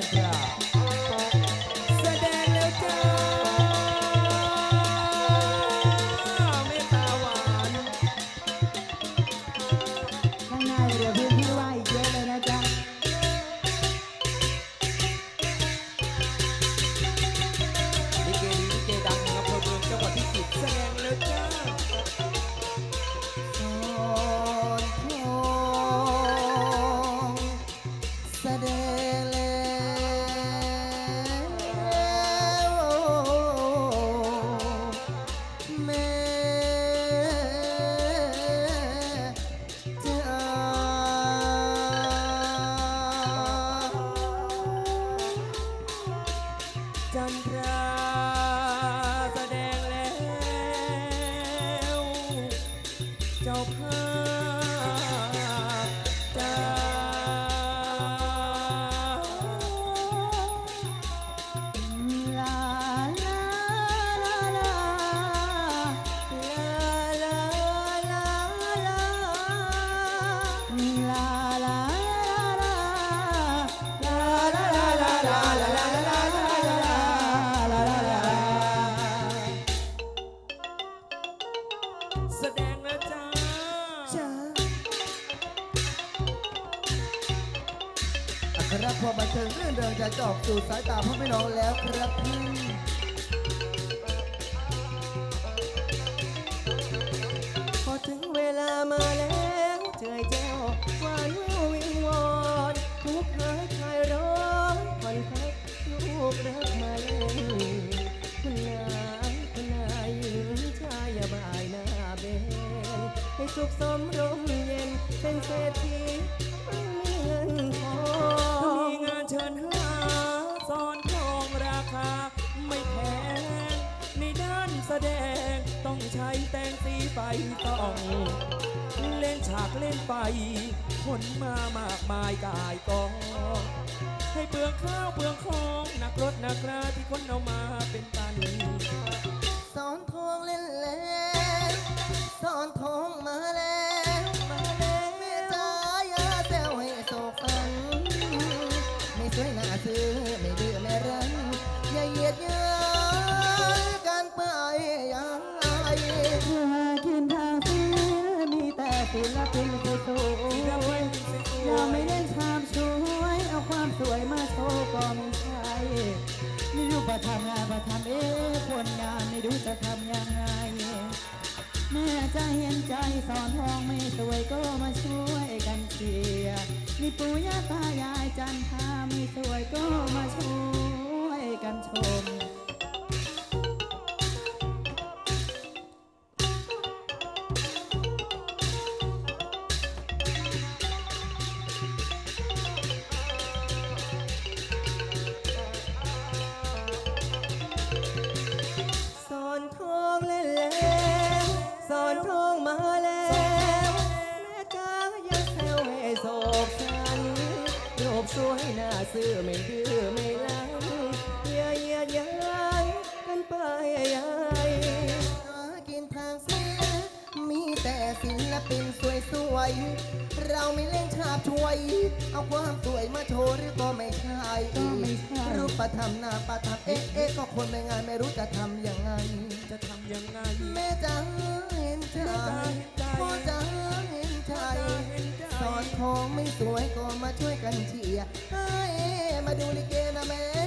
Chakra. นตรแสดงแล้ว เจ้าภาพ แสดงแล้วจ้าจ้าครับพอมาถึงเรื่องเดิมจะจบสู่สายตาพ่อแม่น้องแล้วครับพี่พอถึงเวลามาแล้วเจยแจ้วหวานวิงวอนทุกหายคลายร้อนผ่อนพักลูกรักมาเสุขสมรมเย็นเป็นเศรษฐีไม่มีเงินทอถ้ามีงานเชิญหาสอนทองราคา ไม่แพงในด้านแสดงต้องใช้แตงสีไฟต้อง เล่นฉากเล่นไปคนมามากมายกายกองให้เปลืองข้าวเปลืองของหนักรถหนักราที่คนเอามาเป็นตัน สวยหน้าซื้อไม่ดื้อไม่รั้นอย่าเหยียดเยานกันไปยังไงหากินทางศิลมีแต่ศิลปินสวยๆอย่าไม่เล่นชามช่วยเอาความสวยมาโชว์ก็ไม่ใช่ไม่รู้ประทำงานประทำเอ๊ะผลงานไม่รู้จะทำยังไงแม่จะเห็นใจสอนทองไม่สวยก็มาช่วยกันเชียร์มีปู่ย่าตายายจันทาไม่ สวยก็มาช่ว ซื่อไม่ดื้อไม่ลังอย่าเยียดยายกันไปยายหากินทางศิลมีแต่ศิลปินสวยๆเราไม่เล่นฉาบช่วย เอาความสวยมาโชว์หรือก็ไม่ใช่ก็ไม่ใช่ รูปประทำหน้าประทับเอ๊ะเอ๊ะก็คนในงานไม่รู้จะทำยังไง จะทำยังไง แม่จ๋าเห็นใจแม่จ๋าเห็นใจพ่อจ๋าเห็นใจ สอนทองไม่สวยก็มาช่วยกันเชียร์ให้ มาดูลิเกนะแม่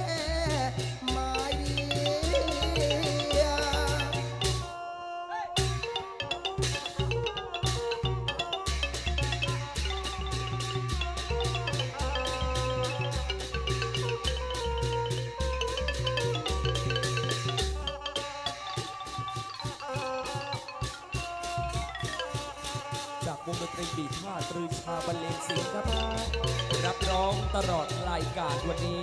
งดนตรีบีท่าตรือชาบรรเลงสิงครับ รับร้องตลอดรายการวันนี้